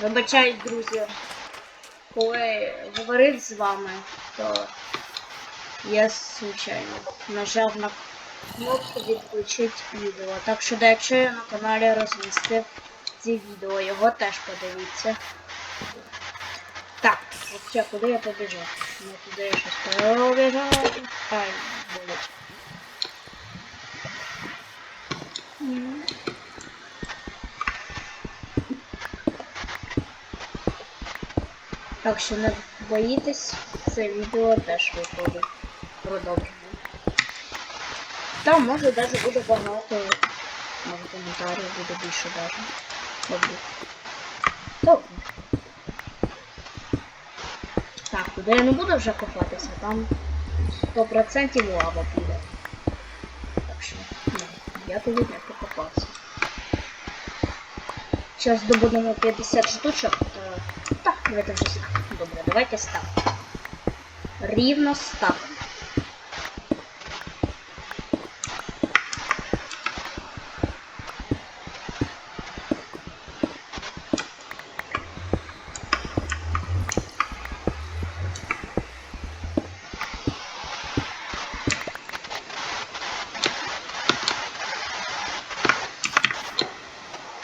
Вибачаюсь, друзі. Коли говорив з вами, то я случайно нажав на кнопку відключити відео. Так що, якщо я на каналі розмістив це відео, його теж подивіться. Так, вообще, куди я побіжав? Ну, туди я щось побіжав. Ай, болить. Так що не боїтесь, це відео теж виходить. Продовження. Там може навіть буде багато. Може коментарів буде більше навіть. Мабуть. Добре. Так, туди я не буду вже копатися, там 100% лава піде. Так що, ні, я туди не покопався. Зараз добудемо 50 штучок. Так, давайте вже. Добре, давайте став. Рівно став.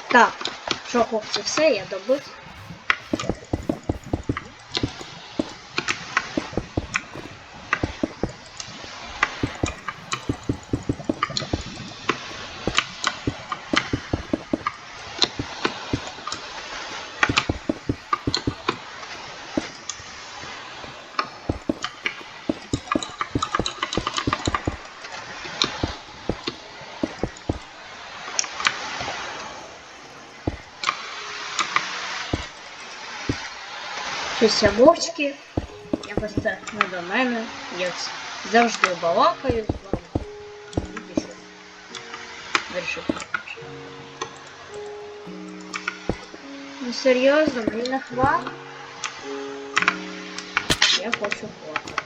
Так, що хлопці, все, я добив. Щось мовчки. Якось це не до мене. Я завжди балакаю з вами. Вирішив. Ну серйозно, мені не хват. Я хочу плакати.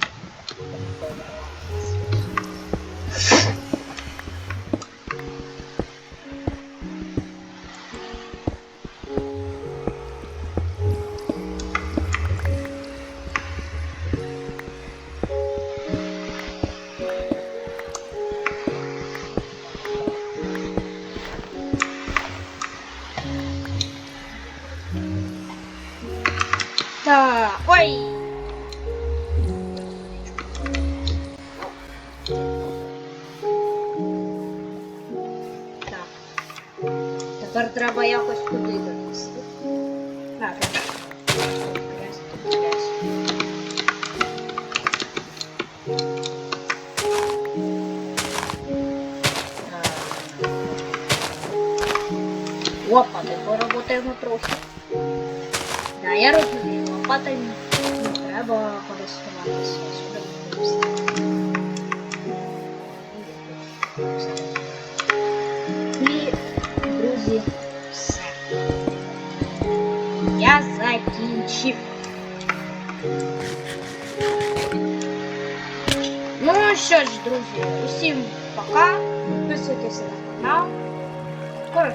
Так, ой! Так. Тепер треба якось туди донести. Так, грязь. Так. Опа, ти поработаємо трохи. Да, я розумію, лопата не треба користуватися. І, друзі, все. Я закінчив. Ну що ж, друзі, усім пока. Підписуйтесь на канал. Скоро.